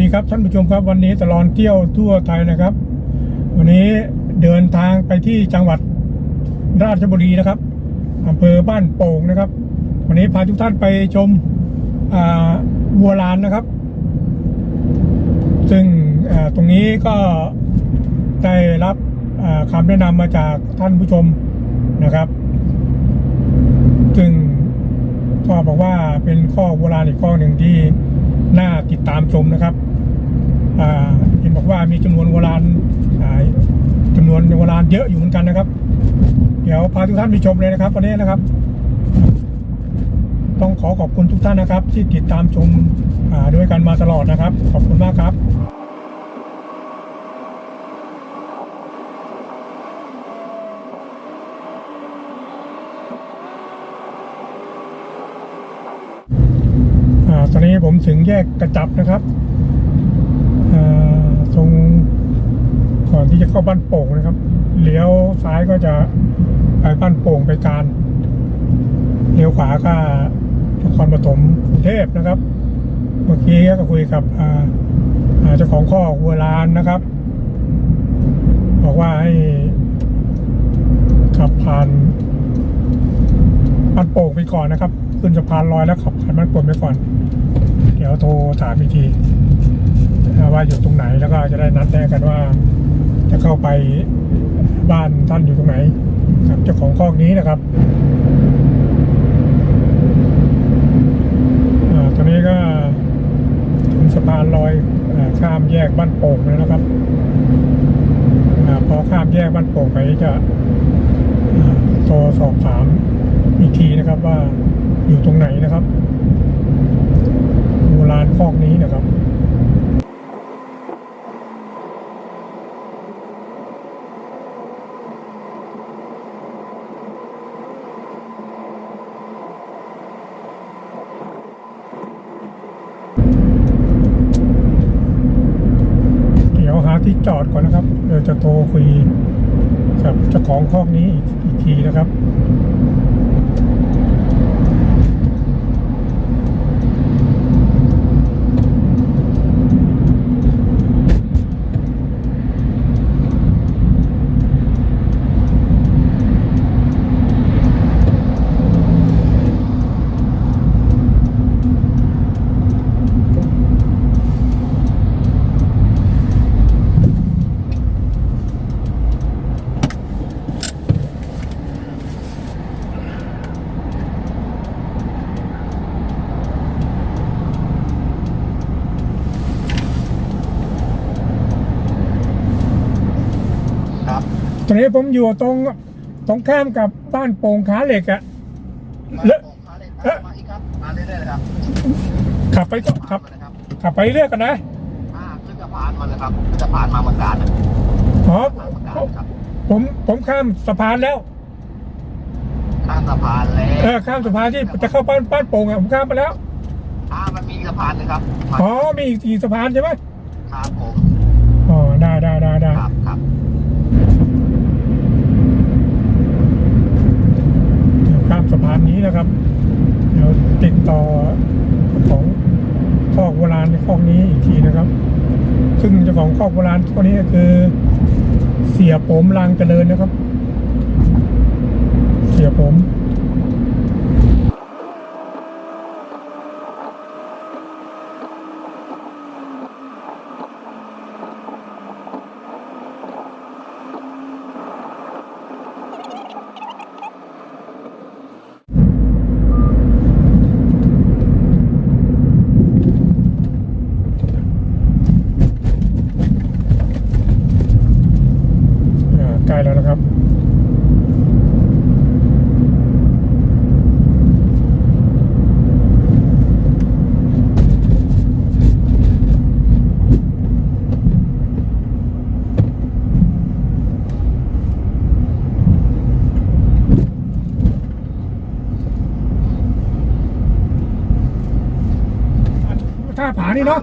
ดีครับท่านผู้ชมครับวันนี้ตลอดเที่ยวทั่วไทยนะครับ วันนี้เดินทางไปที่จังหวัดราชบุรีนะครับอำเภอบ้านโป่งนะครับ วันนี้พาทุกท่านไปชมวัวลานนะครับ ซึ่งตรงนี้ก็ได้รับคำแนะนำมาจากท่านผู้ชมนะครับ ซึ่งก็บอกว่าเป็นข้อโบราณอีกข้อหนึ่งที่น่าติดตามชมนะครับ ว่ามีจำนวนโบราณอ่าจำนวนโบราณเยอะอยู่เหมือนกันนะครับ เดี๋ยวพาทุกท่านไปชมเลยนะครับวันนี้นะครับ ต้องขอขอบคุณทุกท่านนะครับ ที่ติดตามชมด้วยกันมาตลอดนะครับ ขอบคุณมากครับตอนนี้ผมถึงแยกกระจับนะครับ ตรงก่อนที่จะเข้าบ้านโป่งนะครับ เลี้ยวซ้ายก็จะไปบ้านโป่งไปการ เลี้ยวขวาก็นครปฐมกรุงเทพนะครับ เมื่อกี้ก็คุยกับเจ้าของข้อวัวลานนะครับ บอกว่าให้ขับผ่านบ้านโป่งไปก่อนนะครับ ขึ้นสะพานลอยแล้วขับผ่านบ้านโป่งไปก่อน เดี๋ยวโทรถามอีกที ว่าอยู่ตรงไหนแล้วก็จะได้นัดแน่กันว่า จะเข้าไปบ้านท่านอยู่ตรงไหน ครับเจ้าของคอกนี้นะครับอาตอนนี้ก็ถึงสะพานลอยอข้ามแยกบ้านโป่งแล้วนะครับอาพอข้ามแยกบ้านโป่งไปจะโทรสอบถามอีกทีนะครับว่าอยู่ตรงไหนนะครับโบราณคอกนี้นะครับ เดี๋ยวหาที่ จอดก่อนนะครับ เดี๋ยวจะโทรคุยกับเจ้าของคอกนี้อีกอีกทีนะครับ อนนี้ผมอยู่ตรงตรงข้ามกับบ้านโป่งขาเหล็กอะมาเลอะส่งมาเลยครับมาอีกครับมาเรื่อยๆเลยครับขับไปก็ขับมาเลยครับขับไปเรื่อยกันนะอ่าขึ้นสะพานมาเลยครับขึ้นสะพานมาเมืองการนะอ๋อมาเมืองการครับผมผมข้ามสะพานแล้ว ข้ามสะพานแล้วเออข้ามสะพานที่จะเข้าบ้านบ้านโป่งอะผมข้ามไปแล้วอ่ามันมีสะพานหนึงครับมาอ๋อมีอีกอีกสะพานใช่ไหมครับผมอ๋อได้ได้ได้ได้ครับครับ เดี๋ยวข้ามสะพานนี้นะครับ เดี๋ยวติดต่อของคอกโบราณในคอกนี้อีกทีนะครับ ซึ่งเจ้าของคอกโบราณคนนี้ก็คือเสียผมลางเจริญนะครับ เสียผม ท่าผานี่เนาะ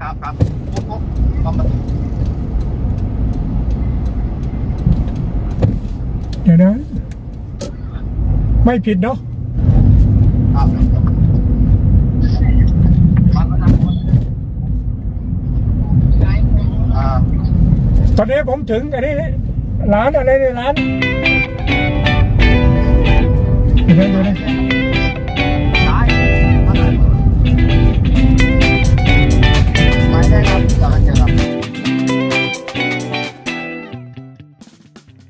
ครับครับปุ๊บปุ๊บปั๊มเดี๋ยวนะ ไม่ผิดเนาะตอนนี้ผมถึงอันนี้ร้านอะไรในร้านเดี๋ยวเดี๋ย